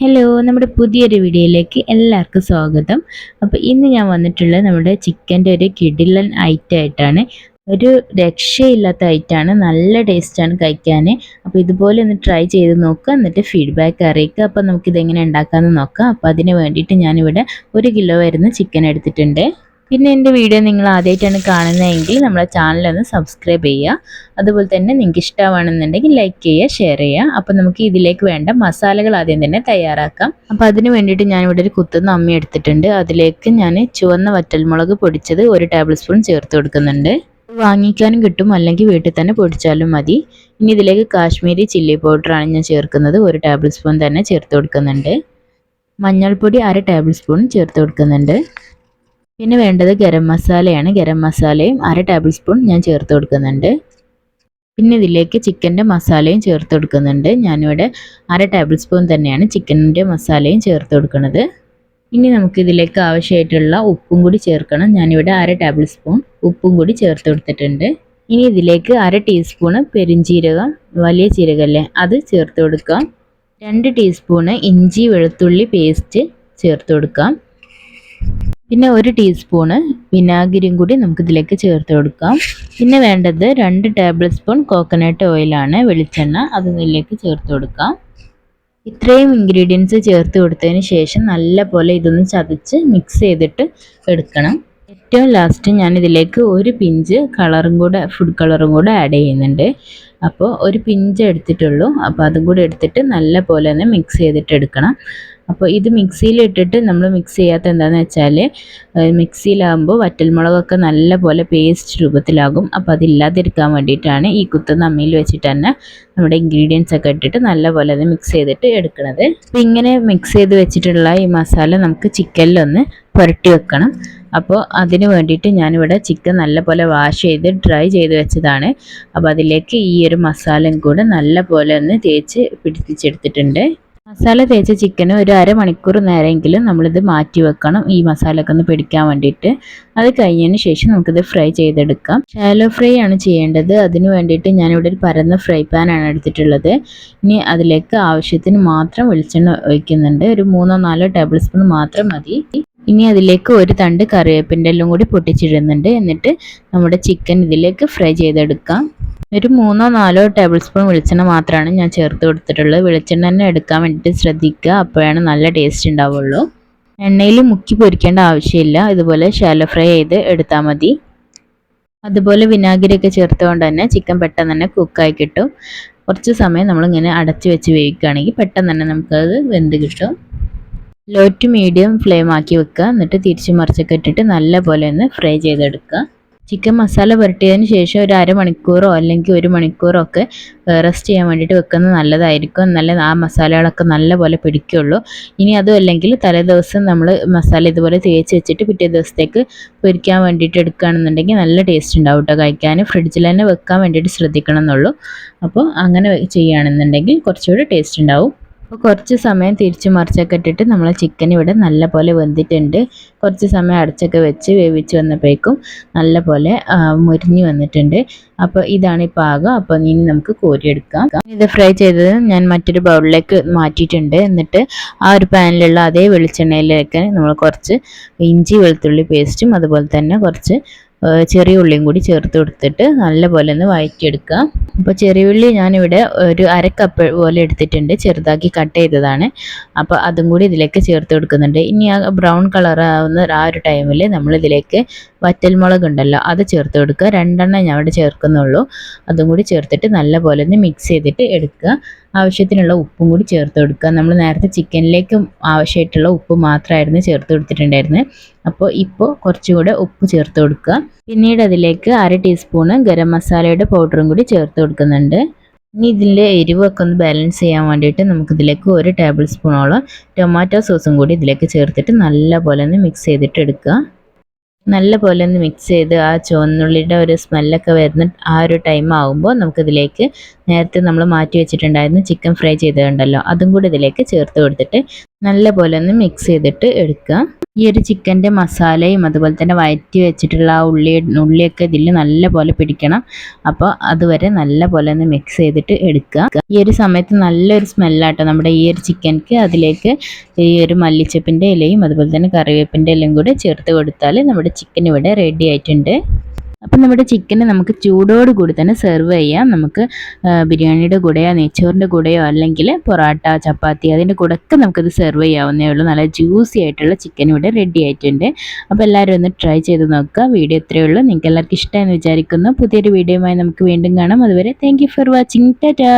Hello നമ്മുടെ പുതിയൊരു വീഡിയോയിലേക്ക് എല്ലാവർക്കും സ്വാഗതം. അപ്പോൾ ഇന്ന് ഞാൻ വന്നിട്ടുള്ളത് നമ്മുടെ ചിക്കന്റെ ഒരു കിടിലൻ ഐറ്റം ആയിട്ടാണ്. ഒരു രക്ഷയില്ലാത്ത ഐറ്റമാണ് നല്ല ടേസ്റ്റാണ് കഴിക്കാൻ അപ്പോൾ ഇതുപോലെ ഒന്ന് ട്രൈ ചെയ്ത് നോക്കുക എന്നിട്ട് ഫീഡ്ബാക്ക് അറിയിക്കുക അപ്പോൾ നമുക്കിതെങ്ങനെ ഉണ്ടാക്കാമെന്ന് നോക്കാം. അപ്പോൾ അതിന് വേണ്ടിയിട്ട് ഞാനിവിടെ ഒരു കിലോ വരുന്ന ചിക്കൻ എടുത്തിട്ടുണ്ട്. പിന്നെ എന്റെ വീഡിയോ നിങ്ങൾ ആദ്യമായിട്ടാണ് കാണുന്നതെങ്കിൽ നമ്മളെ ചാനലൊന്ന് സബ്സ്ക്രൈബ് ചെയ്യുക. അതുപോലെ തന്നെ നിങ്ങൾക്ക് ഇഷ്ടമാണെന്നുണ്ടെങ്കിൽ ലൈക്ക് ചെയ്യുക ഷെയർ ചെയ്യുക. അപ്പോൾ നമുക്ക് ഇതിലേക്ക് വേണ്ട മസാലകൾ ആദ്യം തന്നെ തയ്യാറാക്കാം. അപ്പോൾ അതിന് വേണ്ടിയിട്ട് ഞാനിവിടെ ഒരു കുത്തുന്ന അമ്മി എടുത്തിട്ടുണ്ട്. അതിലേക്ക് ഞാൻ ചുവന്ന വറ്റൽമുളക് പൊടിച്ചത് ഒരു ടേബിൾ സ്പൂൺ ചേർത്ത് കൊടുക്കുന്നുണ്ട്. വാങ്ങിക്കാനും കിട്ടും അല്ലെങ്കിൽ വീട്ടിൽ തന്നെ പൊടിച്ചാലും മതി. ഇനി ഇതിലേക്ക് കാശ്മീരി ചില്ലി പൗഡറാണ് ഞാൻ ചേർക്കുന്നത്. ഒരു ടേബിൾ സ്പൂൺ തന്നെ ചേർത്ത് കൊടുക്കുന്നുണ്ട്. മഞ്ഞൾപ്പൊടി അര ടേബിൾ സ്പൂൺ ചേർത്ത് കൊടുക്കുന്നുണ്ട്. പിന്നെ വേണ്ടത് ഗരം മസാലയാണ്. ഗരം മസാലയും അര ടേബിൾ സ്പൂൺ ഞാൻ ചേർത്ത് കൊടുക്കുന്നുണ്ട്. പിന്നെ ഇതിലേക്ക് ചിക്കന്റെ മസാലയും ചേർത്ത് കൊടുക്കുന്നുണ്ട്. ഞാനിവിടെ അര ടേബിൾ സ്പൂൺ തന്നെയാണ് ചിക്കന്റെ മസാലയും ചേർത്ത് കൊടുക്കുന്നത്. ഇനി നമുക്ക് ഇതിലേക്ക് ആവശ്യമായിട്ടുള്ള ഉപ്പും കൂടി ചേർക്കണം. ഞാനിവിടെ അര ടേബിൾ സ്പൂൺ ഉപ്പും കൂടി ചേർത്ത് കൊടുത്തിട്ടുണ്ട്. ഇനി ഇതിലേക്ക് അര ടീസ്പൂണ് പെരിഞ്ചീരകം വലിയ ജീരകല്ലേ അത് ചേർത്ത് കൊടുക്കാം. രണ്ട് ടീസ്പൂണ് ഇഞ്ചി വെളുത്തുള്ളി പേസ്റ്റ് ചേർത്ത് കൊടുക്കാം. പിന്നെ ഒരു ടീസ്പൂണ് വിനാഗിരിയും കൂടി നമുക്കിതിലേക്ക് ചേർത്ത് കൊടുക്കാം. പിന്നെ വേണ്ടത് രണ്ട് ടേബിൾ സ്പൂൺ കോക്കനട്ട് ഓയിലാണ് വെളിച്ചെണ്ണ അത് ഇതിലേക്ക് ചേർത്ത് കൊടുക്കാം. ഇത്രയും ഇൻഗ്രീഡിയൻസ് ചേർത്ത് കൊടുത്തതിന് ശേഷം നല്ല പോലെ ഇതൊന്ന് ചതച്ച് മിക്സ് ചെയ്തിട്ട് എടുക്കണം. ഏറ്റവും ലാസ്റ്റ് ഞാൻ ഇതിലേക്ക് ഒരു പിഞ്ച് കളറും കൂടെ ഫുഡ് കളറും കൂടെ ആഡ് ചെയ്യുന്നുണ്ട്. അപ്പോൾ ഒരു പിഞ്ച് എടുത്തിട്ടുള്ളൂ. അപ്പോൾ അതും കൂടെ എടുത്തിട്ട് നല്ല പോലെ ഒന്ന് മിക്സ് ചെയ്തിട്ട് എടുക്കണം. അപ്പോൾ ഇത് മിക്സിയിലിട്ടിട്ട് നമ്മൾ മിക്സ് ചെയ്യാത്ത എന്താണെന്ന് വെച്ചാൽ മിക്സിയിലാകുമ്പോൾ വറ്റൽമുളകൊക്കെ നല്ല പോലെ പേസ്റ്റ് രൂപത്തിലാകും. അപ്പോൾ അതില്ലാതിരിക്കാൻ വേണ്ടിയിട്ടാണ് ഈ കുത്തുന്ന അമ്മിയിൽ വെച്ചിട്ട് തന്നെ നമ്മുടെ ഇൻഗ്രീഡിയൻസ് ഒക്കെ ഇട്ടിട്ട് നല്ല പോലെ അത് മിക്സ് ചെയ്തിട്ട് എടുക്കുന്നത് അപ്പോൾ ഇങ്ങനെ മിക്സ് ചെയ്ത് വെച്ചിട്ടുള്ള ഈ മസാല നമുക്ക് ചിക്കനിലൊന്ന് പുരട്ടി വെക്കണം. അപ്പോൾ അതിന് വേണ്ടിയിട്ട് ഞാനിവിടെ ചിക്കൻ നല്ലപോലെ വാഷ് ചെയ്ത് ഡ്രൈ ചെയ്ത് വെച്ചതാണ്. അപ്പോൾ അതിലേക്ക് ഈ ഒരു മസാലയും കൂടെ നല്ല പോലെ ഒന്ന് തേച്ച് പിടിപ്പിച്ചെടുത്തിട്ടുണ്ട്. മസാല തേച്ച ചിക്കന് ഒരു അരമണിക്കൂർ നേരമെങ്കിലും നമ്മളിത് മാറ്റി വെക്കണം. ഈ മസാലയൊക്കെ ഒന്ന് പിടിക്കാൻ വേണ്ടിയിട്ട്. അത് കഴിഞ്ഞതിന് ശേഷം നമുക്കിത് ഫ്രൈ ചെയ്തെടുക്കാം. ഷാലോ ഫ്രൈ ആണ് ചെയ്യേണ്ടത്. അതിന് വേണ്ടിയിട്ട് ഞാനിവിടെ ഒരു പരന്ന ഫ്രൈ പാനാണ് എടുത്തിട്ടുള്ളത്. ഇനി അതിലേക്ക് ആവശ്യത്തിന് മാത്രം വെളിച്ചെണ്ണ ഒഴിക്കുന്നുണ്ട്. ഒരു മൂന്നോ നാലോ ടേബിൾ സ്പൂൺ മാത്രം മതി. ഇനി അതിലേക്ക് ഒരു തണ്ട് കറിവേപ്പിന്റെ എല്ലാം കൂടി പൊട്ടിച്ചിടുന്നുണ്ട്. എന്നിട്ട് നമ്മുടെ ചിക്കൻ ഇതിലേക്ക് ഫ്രൈ ചെയ്തെടുക്കാം. ഒരു മൂന്നോ നാലോ ടേബിൾ സ്പൂൺ വെളിച്ചെണ്ണ മാത്രമാണ് ഞാൻ ചേർത്ത് കൊടുത്തിട്ടുള്ളത്. വെളിച്ചെണ്ണ തന്നെ എടുക്കാൻ വേണ്ടിയിട്ട് ശ്രദ്ധിക്കുക. അപ്പോഴാണ് നല്ല ടേസ്റ്റ് ഉണ്ടാവുള്ളൂ. എണ്ണയിൽ മുക്കി പൊരിക്കേണ്ട ആവശ്യമില്ല. ഇതുപോലെ ഷാലോ ഫ്രൈ ചെയ്ത് എടുത്താൽ മതി. അതുപോലെ വിനാഗിരിയൊക്കെ ചേർത്തുകൊണ്ട് തന്നെ ചിക്കൻ പെട്ടെന്ന് തന്നെ കുക്കായി കിട്ടും. കുറച്ച് സമയം നമ്മളിങ്ങനെ അടച്ച് വെച്ച് വേവിക്കുകയാണെങ്കിൽ പെട്ടെന്ന് തന്നെ നമുക്കത് വെന്ത് കിട്ടും. ലോ ടു മീഡിയം ഫ്ലെയിം ആക്കി വെക്കുക. എന്നിട്ട് തിരിച്ചു മറിച്ചൊക്കെ ഇട്ടിട്ട് നല്ല പോലെ ഒന്ന് ഫ്രൈ ചെയ്തെടുക്കുക. ചിക്കൻ മസാല പുരട്ടിയതിന് ശേഷം ഒരു അരമണിക്കൂറോ അല്ലെങ്കിൽ ഒരു മണിക്കൂറോ ഒക്കെ റെസ്റ്റ് ചെയ്യാൻ വേണ്ടിയിട്ട് വെക്കുന്നത് നല്ലതായിരിക്കും. നല്ല ആ മസാലകളൊക്കെ നല്ലപോലെ പിടിക്കുള്ളൂ. ഇനി അതും അല്ലെങ്കിൽ തലേദിവസം നമ്മൾ മസാല ഇതുപോലെ തേച്ച് വെച്ചിട്ട് പിറ്റേ ദിവസത്തേക്ക് പൊരിക്കാൻ വേണ്ടിയിട്ട് എടുക്കുകയാണെന്നുണ്ടെങ്കിൽ നല്ല ടേസ്റ്റ് ഉണ്ടാവും കേട്ടോ കഴിക്കാൻ. ഫ്രിഡ്ജിൽ തന്നെ വെക്കാൻ വേണ്ടിയിട്ട് ശ്രദ്ധിക്കണം എന്നുള്ളൂ. അപ്പോൾ അങ്ങനെ ചെയ്യുകയാണെന്നുണ്ടെങ്കിൽ കുറച്ചുകൂടി ടേസ്റ്റ് ഉണ്ടാവും. അപ്പോൾ കുറച്ച് സമയം തിരിച്ച് മറിച്ചൊക്കെ ഇട്ടിട്ട് നമ്മൾ ചിക്കൻ ഇവിടെ നല്ല പോലെ വെന്തിട്ടുണ്ട്. കുറച്ച് സമയം അടച്ചൊക്കെ വെച്ച് വേവിച്ച് വന്നപ്പോഴേക്കും നല്ല പോലെ മുരിഞ്ഞ് വന്നിട്ടുണ്ട്. അപ്പോൾ ഇതാണ് ഈ പാകം. അപ്പോൾ ഇനി നമുക്ക് കോരിയെടുക്കാം. ഇത് ഫ്രൈ ചെയ്തത് ഞാൻ മറ്റൊരു ബൗളിലേക്ക് മാറ്റിയിട്ടുണ്ട്. എന്നിട്ട് ആ ഒരു പാനിലുള്ള അതേ വെളിച്ചെണ്ണയിലേക്ക് നമ്മൾ കുറച്ച് ഇഞ്ചി വെളുത്തുള്ളി പേസ്റ്റും അതുപോലെ തന്നെ കുറച്ച് ചെറിയ ഉള്ളിയും കൂടി ചേർത്ത് കൊടുത്തിട്ട് നല്ലപോലെ ഒന്ന് വഴറ്റിയെടുക്കുക. അപ്പോൾ ചെറിയ ഉള്ളി ഞാനിവിടെ ഒരു അര കപ്പ് പോലെ എടുത്തിട്ടുണ്ട്. ചെറുതാക്കി കട്ട് ചെയ്തതാണ്. അപ്പോൾ അതും കൂടി ഇതിലേക്ക് ചേർത്ത് കൊടുക്കുന്നുണ്ട്. ഇനി ആ ബ്രൗൺ കളർ ആവുന്ന ആ ഒരു ടൈമിൽ നമ്മൾ ഇതിലേക്ക് വറ്റൽമുളക് ഉണ്ടല്ലോ അത് ചേർത്ത് കൊടുക്കുക. രണ്ടെണ്ണം ഞാൻ ഇവിടെ ചേർക്കുന്നുള്ളൂ. അതും കൂടി ചേർത്തിട്ട് നല്ലപോലെ ഒന്ന് മിക്സ് ചെയ്തിട്ട് എടുക്കുക. ആവശ്യത്തിനുള്ള ഉപ്പും കൂടി ചേർത്ത് കൊടുക്കുക. നമ്മൾ നേരത്തെ ചിക്കനിലേക്ക് ആവശ്യമായിട്ടുള്ള ഉപ്പ് മാത്രമായിരുന്നു ചേർത്ത് കൊടുത്തിട്ടുണ്ടായിരുന്നത്. അപ്പോൾ ഇപ്പോൾ കുറച്ചുകൂടെ ഉപ്പ് ചേർത്ത് കൊടുക്കുക. പിന്നീട് അതിലേക്ക് അര ടീസ്പൂണ് ഗരം മസാലയുടെ പൗഡറും കൂടി ചേർത്ത് കൊടുക്കുന്നുണ്ട്. ഇനി ഇതിന്റെ എരിവൊക്കെ ഒന്ന് ബാലൻസ് ചെയ്യാൻ വേണ്ടിയിട്ട് നമുക്കിതിലേക്ക് ഒരു ടേബിൾ സ്പൂണോളം ടൊമാറ്റോ സോസും കൂടി ഇതിലേക്ക് ചേർത്തിട്ട് നല്ല പോലെ ഒന്ന് മിക്സ് ചെയ്തിട്ട് എടുക്കുക. നല്ല പോലെ ഒന്ന് മിക്സ് ചെയ്ത് ആ ചുവന്നുള്ളിയുടെ ഒരു സ്മെല്ലൊക്കെ വരുന്ന ആ ഒരു ടൈം ആകുമ്പോൾ നമുക്കിതിലേക്ക് നേരത്തെ നമ്മൾ മാറ്റി വെച്ചിട്ടുണ്ടായിരുന്ന ചിക്കൻ ഫ്രൈ ചെയ്തിട്ടുണ്ടല്ലോ. അതും കൂടി ഇതിലേക്ക് ചേർത്ത് കൊടുത്തിട്ട് നല്ലപോലെ ഒന്ന് മിക്സ് ചെയ്തിട്ട് എടുക്കുക ഈ ഒരു ചിക്കന്റെ മസാലയും അതുപോലെ തന്നെ വയറ്റി വെച്ചിട്ടുള്ള ആ ഉള്ളി ഉള്ളിയൊക്കെ ഇതിൽ നല്ല പോലെ പിടിക്കണം. അപ്പോൾ അതുവരെ നല്ല പോലെ ഒന്ന് മിക്സ് ചെയ്തിട്ട് എടുക്കുക. ഈ ഒരു സമയത്ത് നല്ലൊരു സ്മെല്ലാട്ടോ നമ്മുടെ ഈ ഒരു ചിക്കൻക്ക്. അതിലേക്ക് ഈ ഒരു മല്ലിച്ചപ്പിന്റെ ഇലയും അതുപോലെ തന്നെ കറിവേപ്പിന്റെ ഇലയും കൂടെ ചേർത്ത് കൊടുത്താൽ നമ്മുടെ ചിക്കൻ ഇവിടെ റെഡി ആയിട്ടുണ്ട്. അപ്പം നമ്മുടെ ചിക്കന് നമുക്ക് ചൂടോട് കൂടി തന്നെ സെർവ് ചെയ്യാം. നമുക്ക് ബിരിയാണിയുടെ കൂടെയോ നെയ്ച്ചോറിന്റെ കൂടെയോ അല്ലെങ്കിൽ പൊറാട്ട ചപ്പാത്തി അതിന്റെ കൂടെയൊക്കെ നമുക്കത് സെർവ് ചെയ്യാവുന്നേ ഉള്ളൂ. നല്ല ജ്യൂസി ആയിട്ടുള്ള ചിക്കൻ ഇവിടെ റെഡി ആയിട്ടുണ്ട്. അപ്പോൾ എല്ലാവരും ഒന്ന് ട്രൈ ചെയ്ത് നോക്കുക. വീഡിയോ ഇത്രയേ ഉള്ളൂ. നിങ്ങൾക്ക് എല്ലാവർക്കും ഇഷ്ടമെന്ന് വിചാരിക്കുന്നു. പുതിയൊരു വീഡിയോയുമായി നമുക്ക് വീണ്ടും കാണാം. അതുവരെ താങ്ക് ഫോർ വാച്ചിങ് ടാറ്റാ